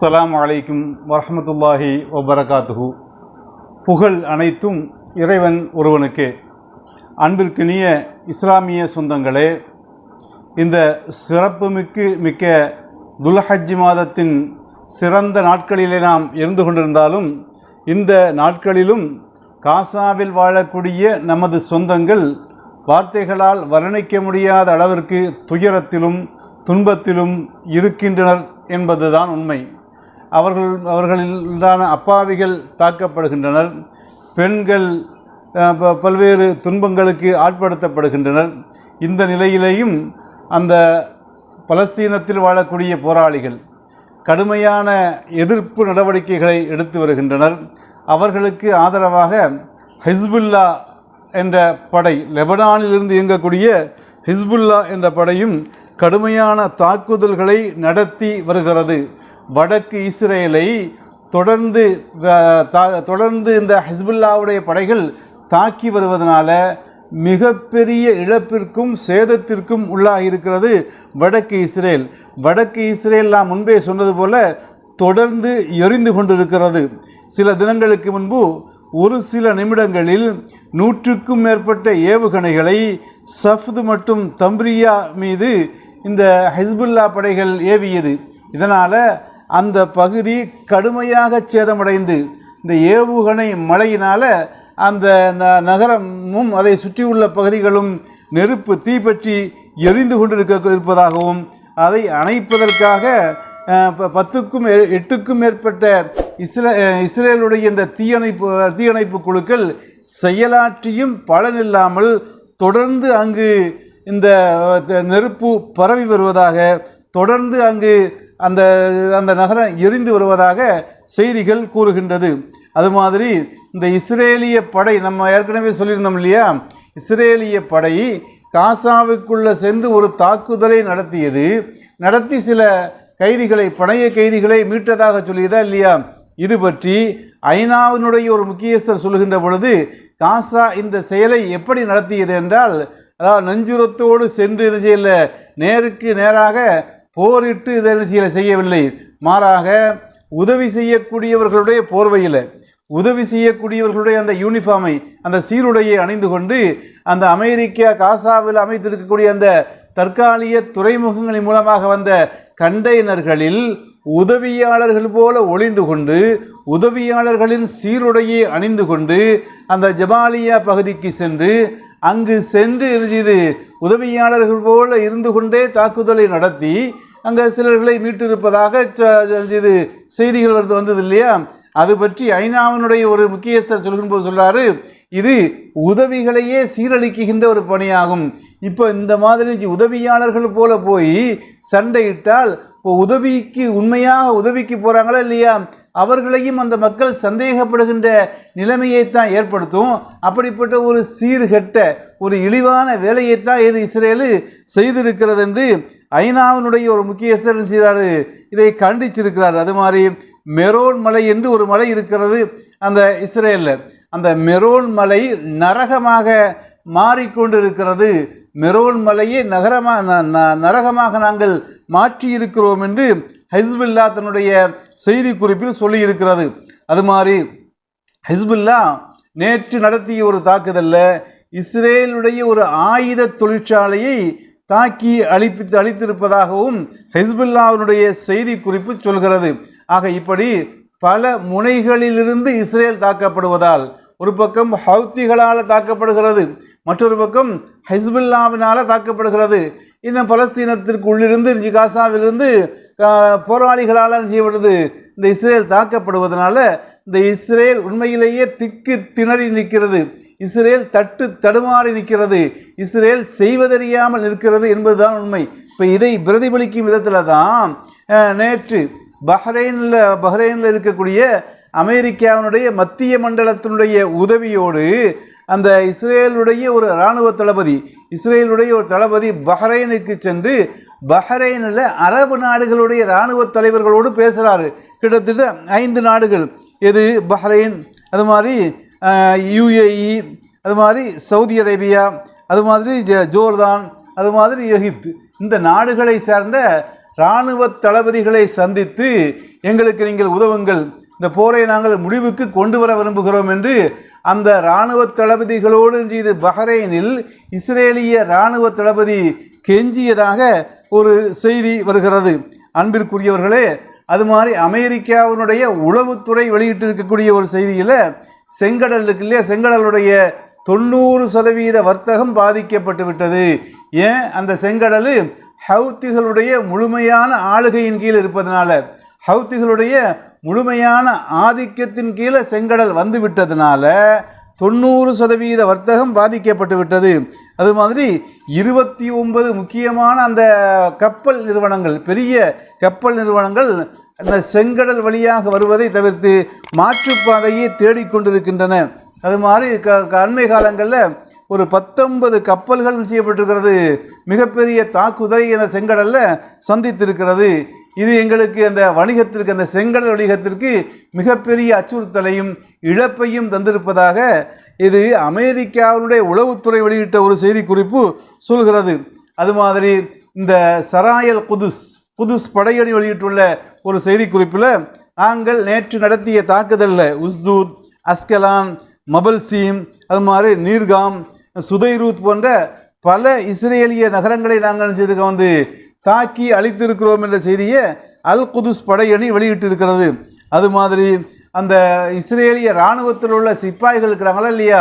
அஸ்லாம் வலைக்கும் வரமத்துல்லாஹி வபரகாத்துஹு. புகழ் அனைத்தும் இறைவன் ஒருவனுக்கே. அன்பிற்கினிய இஸ்லாமிய சொந்தங்களே இந்த சிறப்புமிக்கு மிக்க துல்ஹஜ் மாதத்தின் சிறந்த நாட்களிலே நாம் இருந்து கொண்டிருந்தாலும் இந்த நாட்களிலும் காசாவில் வாழக்கூடிய நமது சொந்தங்கள் வார்த்தைகளால் வர்ணிக்க முடியாத அளவிற்கு துயரத்திலும் துன்பத்திலும் இருக்கின்றனர் என்பதுதான் உண்மை. அவர்கள் அவர்களிலான அப்பாவிகள் தாக்கப்படுகின்றனர். பெண்கள் ப- பல்வேறு துன்பங்களுக்கு ஆட்படுத்தப்படுகின்றனர். இந்த நிலையிலேயும் அந்த பலஸ்தீனத்தில் வாழக்கூடிய போராளிகள் கடுமையான எதிர்ப்பு நடவடிக்கைகளை எடுத்து வருகின்றனர். அவர்களுக்கு ஆதரவாக ஹிஸ்புல்லா என்ற படை லெபனானிலிருந்து இயங்கக்கூடிய ஹிஸ்புல்லா என்ற படையும் கடுமையான தாக்குதல்களை நடத்தி வருகிறது. வடக்கு இஸ்ரேலை தொடர்ந்து தா- தொடர்ந்து இந்த ஹிஸ்புல்லாவுடைய படைகள் தாக்கி வருவதனால மிகப்பெரிய இழப்பிற்கும் சேதத்திற்கும் உள்ளாகியிருக்கிறது வடக்கு இஸ்ரேல். வடக்கு இஸ்ரேல் நான் முன்பே சொன்னது போல தொடர்ந்து எரிந்து கொண்டிருக்கிறது. சில தினங்களுக்கு முன்பு ஒரு சில நிமிடங்களில் நூற்றுக்கும் மேற்பட்ட ஏவுகணைகளை சஃப்து மற்றும் தம்ரியா மீது இந்த ஹிஸ்புல்லா படைகள் ஏவியது. இதனால் அந்த பகுதி கடுமையாக சேதமடைந்து இந்த ஏவுகணை மழையினால் அந்த ந- நகரமும் அதை சுற்றியுள்ள பகுதிகளும் நெருப்பு தீப்பற்றி எரிந்து கொண்டிருக்க இருப்பதாகவும் அதை அணைப்பதற்காக ப- பத்துக்கும் எட்டுக்கும் மேற்பட்ட இஸ்ரே இஸ்ரேலுடைய இந்த தீயணைப்பு தீயணைப்பு குழுக்கள் செயலாற்றியும் பலனில்லாமல் தொடர்ந்து அங்கு இந்த நெருப்பு பரவி வருவதாக தொடர்ந்து அங்கு அந்த அந்த நகரம் எரிந்து வருவதாக செய்திகள் கூறுகின்றது. அது மாதிரி இந்த இஸ்ரேலிய படை நம்ம ஏற்கனவே சொல்லியிருந்தோம் இல்லையா? இஸ்ரேலிய படை காசாவுக்குள்ளே சென்று ஒரு தாக்குதலை நடத்தியது. நடத்தி சில கைதிகளை பணைய கைதிகளை மீட்டதாக சொல்லியதா இல்லையா? இது பற்றி ஐநாவினுடைய ஒரு முக்கியஸ்தர் சொல்லுகின்ற பொழுது காசா இந்த செயலை எப்படி நடத்தியது என்றால் அதாவது நஞ்சுரத்தோடு சென்று இல்லை செய்யல நேருக்கு நேராக போரிட்டு இதை என்ன செய்யவில்லை. மாறாக உதவி செய்யக்கூடியவர்களுடைய போர்வையில் உதவி செய்யக்கூடியவர்களுடைய அந்த யூனிஃபார்மை அந்த சீருடையை அணிந்து கொண்டு அந்த அமெரிக்கா காசாவில் அமைத்திருக்கக்கூடிய அந்த தற்காலிக துறைமுகங்களின் மூலமாக வந்த கண்டெய்னர்களில் உதவியாளர்கள் போல ஒளிந்து கொண்டு உதவியாளர்களின் சீருடையை அணிந்து கொண்டு அந்த ஜபாலியா பகுதிக்கு சென்று அங்கு சென்று இது உதவியாளர்கள் போல இருந்து கொண்டே தாக்குதலை நடத்தி அங்கே சிலர்களை மீட்டிருப்பதாக இது செய்திகள் வந்து வந்தது இல்லையா அது பற்றி ஐநாவினுடைய ஒரு முக்கியஸ்தர் சொல்லுகின் போது சொல்கிறாரு இது உதவிகளையே சீரழிக்குகின்ற ஒரு பணியாகும். இப்போ இந்த மாதிரி உதவியாளர்கள் போல போய் சண்டையிட்டால் இப்போ உதவிக்கு உண்மையாக உதவிக்கு போகிறாங்களா இல்லையா? அவர்களையும் அந்த மக்கள் சந்தேகப்படுகின்ற நிலைமையைத்தான் ஏற்படுத்தும். அப்படிப்பட்ட ஒரு சீர்கெட்ட ஒரு இழிவான வேலையைத்தான் இது இஸ்ரேலு செய்திருக்கிறது என்று ஐநாவினுடைய ஒரு முக்கியஸ்தர் செய்கிறாரு? இதை கண்டிச்சிருக்கிறார். அது மாதிரி மெரோன் மலை என்று ஒரு மலை இருக்கிறது அந்த இஸ்ரேலில். அந்த மெரோன் மலை நரகமாக மாறிக்கொண்டிருக்கிறது. மெரோன் மலையை நகரமாக ந- நரகமாக நாங்கள் மாற்றி இருக்கிறோம் என்று ஹிஸ்புல்லா தன்னுடைய செய்தி குறிப்பில் சொல்லியிருக்கிறது. அது மாதிரி ஹிஸ்புல்லா நேற்று நடத்திய ஒரு தாக்குதலில் இஸ்ரேலுடைய ஒரு ஆயுத தொழிற்சாலையை தாக்கி அழிப்பித்து அழித்திருப்பதாகவும் ஹிஸ்புல்லாவினுடைய செய்தி குறிப்பு சொல்கிறது. ஆக இப்படி பல முனைகளிலிருந்து இஸ்ரேல் தாக்கப்படுவதால் ஒரு பக்கம் ஹவுத்திகளால் தாக்கப்படுகிறது மற்றொரு பக்கம் ஹிஸ்புல்லாவினால் தாக்கப்படுகிறது. இன்னும் பலஸ்தீனத்திற்கு உள்ளிருந்து இன்று காசாவிலிருந்து போராளிகளால் செய்யப்படுது இந்த இஸ்ரேல் தாக்கப்படுவதனால இந்த இஸ்ரேல் உண்மையிலேயே திக்கு திணறி நிற்கிறது. இஸ்ரேல் தட்டு தடுமாறி நிற்கிறது. இஸ்ரேல் செய்வதறியாமல் நிற்கிறது என்பதுதான் உண்மை. இப்போ இதை பிரதிபலிக்கும் விதத்தில் தான் நேற்று பஹ்ரைனில் பஹ்ரைனில் இருக்கக்கூடிய அமெரிக்காவினுடைய மத்திய மண்டலத்தினுடைய உதவியோடு அந்த இஸ்ரேலுடைய ஒரு இராணுவ தளபதி இஸ்ரேலுடைய ஒரு தளபதி பஹ்ரைனுக்கு சென்று பஹ்ரைனில் அரபு நாடுகளுடைய இராணுவ தலைவர்களோடு பேசுகிறாரு கிட்டத்தட்ட ஐந்து நாடுகள். எது? பஹ்ரைன் அது மாதிரி யுஏஇ அது மாதிரி சவுதி அரேபியா அது மாதிரி ஜ- ஜோர்தான் அது மாதிரி எகிப்து. இந்த நாடுகளை சேர்ந்த இராணுவ தளபதிகளை சந்தித்து எங்களுக்கு நீங்கள் உதவுங்கள். இந்த போரை நாங்கள் முடிவுக்கு கொண்டு வர விரும்புகிறோம் என்று அந்த இராணுவ தளபதிகளோடு இது பஹ்ரைனில் இஸ்ரேலிய இராணுவ தளபதி கெஞ்சியதாக ஒரு செய்தி வருகிறது. அன்பிற்குரியவர்களே அது மாதிரி அமெரிக்காவினுடைய உளவுத்துறை வெளியிட்டிருக்கக்கூடிய ஒரு செய்தியில் செங்கடல் இருக்கு இல்லையா செங்கடலுடைய தொண்ணூறு சதவீத வர்த்தகம் பாதிக்கப்பட்டு விட்டது. ஏன்? அந்த செங்கடல் ஹவுத்திகளுடைய முழுமையான ஆளுகையின் கீழ் இருப்பதனால ஹவுத்திகளுடைய முழுமையான ஆதிக்கத்தின் கீழே செங்கடல் வந்து விட்டதுனால தொண்ணூறு சதவீத வர்த்தகம் பாதிக்கப்பட்டு விட்டது அது மாதிரி இருபத்தி ஒன்பது முக்கியமான அந்த கப்பல் நிறுவனங்கள் பெரிய கப்பல் நிறுவனங்கள் அந்த செங்கடல் வழியாக வருவதை தவிர்த்து மாற்றுப்பாதையை தேடிக்கொண்டிருக்கின்றன அது மாதிரி க க- அண்மை காலங்களில் ஒரு பத்தொன்பது கப்பல்கள் செய்யப்பட்டிருக்கிறது. மிகப்பெரிய தாக்குதலை என செங்கடலில் சந்தித்திருக்கிறது. இது எங்களுக்கு அந்த வணிகத்திற்கு அந்த செங்கடல் வணிகத்திற்கு மிகப்பெரிய அச்சுறுத்தலையும் இழப்பையும் தந்திருப்பதாக இது அமெரிக்காவுடைய உளவுத்துறை வெளியிட்ட ஒரு செய்திக்குறிப்பு சொல்கிறது. அது மாதிரி இந்த சராயல் குதுஸ் குதுஸ் படையணி வெளியிட்டுள்ள ஒரு செய்திக்குறிப்பில் நாங்கள் நேற்று நடத்திய தாக்குதலில் உஸ்தூத் அஸ்கலான் மபல்சீம் அது மாதிரி நீர்காம் சுதைரூத் போன்ற பல இஸ்ரேலிய நகரங்களை நாங்கள் நினைச்சிருக்க வந்து தாக்கி அழித்திருக்கிறோம் என்ற செய்தியை அல் குதுஸ் படையணி வெளியிட்டிருக்கிறது. அது மாதிரி அந்த இஸ்ரேலிய இராணுவத்தில் உள்ள சிப்பாய்கள் இருக்கிறாங்களா இல்லையா?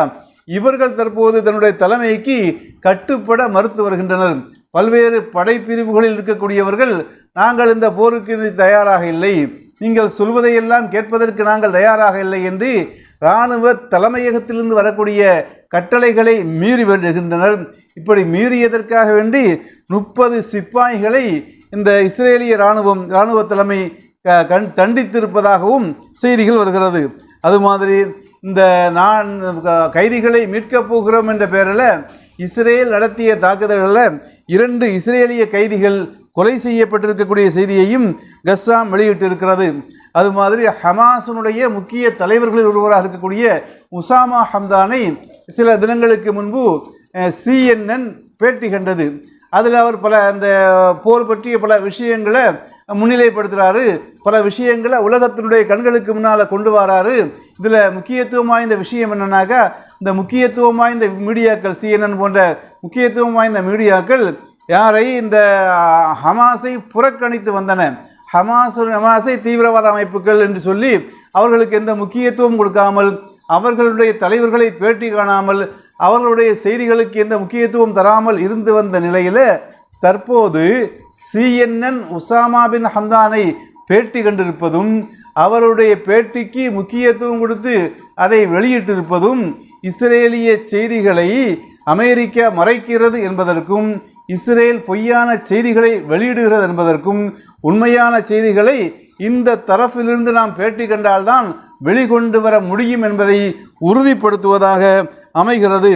இவர்கள் தற்போது தன்னுடைய தலைமைக்கு கட்டுப்பட மறுத்து வருகின்றனர். பல்வேறு படைப்பிரிவுகளில் இருக்கக்கூடியவர்கள் நாங்கள் இந்த போருக்கு தயாராக இல்லை. நீங்கள் சொல்வதையெல்லாம் கேட்பதற்கு நாங்கள் தயாராக இல்லை என்று இராணுவ தலைமையகத்திலிருந்து வரக்கூடிய கட்டளைகளை மீறி வருகின்றனர். இப்படி மீறியதற்காக வேண்டி முப்பது சிப்பாய்களை இந்த இஸ்ரேலிய இராணுவம் இராணுவ தலைமை க- கண் தண்டித்திருப்பதாகவும் செய்திகள் வருகிறது. அது மாதிரி இந்த நான் க- கைதிகளை மீட்கப் போகிறோம் என்ற பெயரில் இஸ்ரேல் நடத்திய தாக்குதல்களில் இரண்டு இஸ்ரேலிய கைதிகள் கொலை செய்யப்பட்டிருக்கக்கூடிய செய்தியையும் கஸ்ஸாம் வெளியிட்டிருக்கிறது. அது மாதிரி ஹமாஸினுடைய முக்கிய தலைவர்களில் ஒருவராக இருக்கக்கூடிய உசாமா ஹம்தானை சில தினங்களுக்கு முன்பு சிஎன்என் பேட்டி கண்டது. அதில் அவர் பல அந்த போர் பற்றிய பல விஷயங்களை முன்னிலைப்படுத்துகிறாரு பல விஷயங்களை உலகத்தினுடைய கண்களுக்கு முன்னால் கொண்டு வராரு. இதில் முக்கியத்துவம் வாய்ந்த விஷயம் என்னன்னாக்கா இந்த முக்கியத்துவம் வாய்ந்த மீடியாக்கள் சிஎன்என் போன்ற முக்கியத்துவம் வாய்ந்த மீடியாக்கள் யாரை இந்த ஹமாஸை புறக்கணித்து வந்தன. ஹமாஸ் ஹமாஸை தீவிரவாத அமைப்புகள் என்று சொல்லி அவர்களுக்கு எந்த முக்கியத்துவம் கொடுக்காமல் அவர்களுடைய தலைவர்களை பேட்டி காணாமல் அவர்களுடைய செய்திகளுக்கு எந்த முக்கியத்துவம் தராமல் இருந்து வந்த நிலையில் தற்போது சிஎன்என் உசாமா பின் ஹம்தானை பேட்டி கண்டிருப்பதும் அவருடைய பேட்டிக்கு முக்கியத்துவம் கொடுத்து அதை வெளியிட்டிருப்பதும் இஸ்ரேலிய செய்திகளை அமெரிக்கா மறைக்கிறது என்பதற்கும் இஸ்ரேல் பொய்யான செய்திகளை வெளியிடுகிறது என்பதற்கும் உண்மையான செய்திகளை இந்த தரப்பிலிருந்து நாம் பேட்டி கண்டால்தான் வெளிக்கொண்டு வர முடியும் என்பதை உறுதிப்படுத்துவதாக அமைகிறது.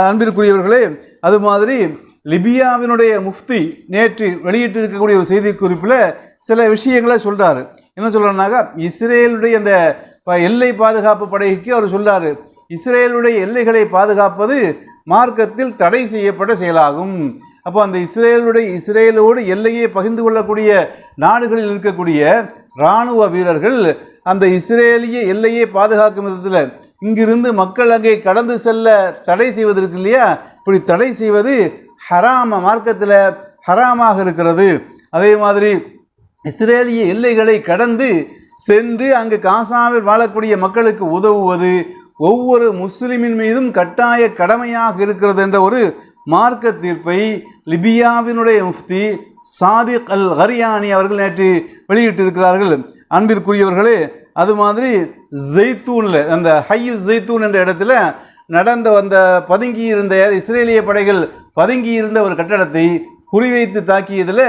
அன்பிற்குரியவர்களே அது மாதிரி லிபியாவினுடைய முஃப்தி நேற்று வெளியிட்டிருக்கக்கூடிய ஒரு செய்தி குறிப்பில் சில விஷயங்களை சொல்கிறார் என்ன சொல்றாருனாக்கா இஸ்ரேலுடைய அந்த ப- எல்லை பாதுகாப்பு படைக்கு அவர் சொல்கிறார் இஸ்ரேலுடைய எல்லைகளை பாதுகாப்பது மார்க்கத்தில் தடை செய்யப்பட்ட செயலாகும். அப்போ அந்த இஸ்ரேலுடைய இஸ்ரேலோடு எல்லையை பகிர்ந்து கொள்ளக்கூடிய நாடுகளில் இருக்கக்கூடிய இராணுவ வீரர்கள் அந்த இஸ்ரேலிய எல்லையை பாதுகாக்கும் விதத்தில் இங்கிருந்து மக்கள் அங்கே கடந்து செல்ல தடை செய்வதற்கு இல்லையா? இப்படி தடை செய்வது ஹராம மார்க்கத்தில் ஹராமாக இருக்கிறது. அதே மாதிரி இஸ்ரேலிய எல்லைகளை கடந்து சென்று அங்கு காசாவில் வாழக்கூடிய மக்களுக்கு உதவுவது ஒவ்வொரு முஸ்லிமின் மீதும் கட்டாய கடமையாக இருக்கிறது என்ற ஒரு மார்க்க தீர்ப்பை லிபியாவினுடைய முஃப்தி சாதிக் அல் ஹரியானி அவர்கள் நேற்று வெளியிட்டிருக்கிறார்கள். அன்பிற்குரியவர்களே அது மாதிரி ஜெய்தூனில் அந்த ஹையு ஜெய்தூன் என்ற இடத்துல நடந்த அந்த பதுங்கி இருந்த இஸ்ரேலிய படைகள் பதுங்கி இருந்த ஒரு கட்டடத்தை குறிவைத்து தாக்கியதில்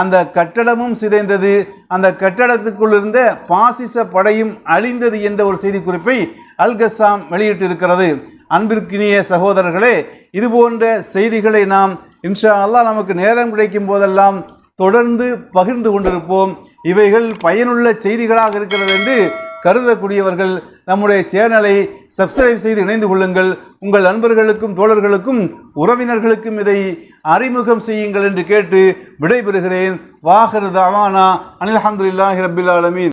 அந்த கட்டடமும் சிதைந்தது. அந்த கட்டடத்துக்குள் இருந்த பாசிச படையும் அழிந்தது என்ற ஒரு செய்திக்குறிப்பை அல்கசாம் கஸ்ஸாம் வெளியிட்டிருக்கிறது. அன்பிற்கினிய சகோதரர்களே இது போன்ற செய்திகளை நாம் இன்ஷா அல்லாஹ் நமக்கு நேரம் கிடைக்கும் போதெல்லாம் தொடர்ந்து பகிர்ந்து கொண்டிருப்போம். இவைகள் பயனுள்ள செய்திகளாக இருக்கிறது என்று கருதக்கூடியவர்கள் நம்முடைய சேனலை சப்ஸ்கிரைப் செய்து இணைந்து கொள்ளுங்கள். உங்கள் நண்பர்களுக்கும் தோழர்களுக்கும் உறவினர்களுக்கும் இதை அறிமுகம் செய்யுங்கள் என்று கேட்டு விடைபெறுகிறேன். வாஹரு தாவானா. அனில் அஹமதுல்லாஹி ரபில் ஆலமீன்.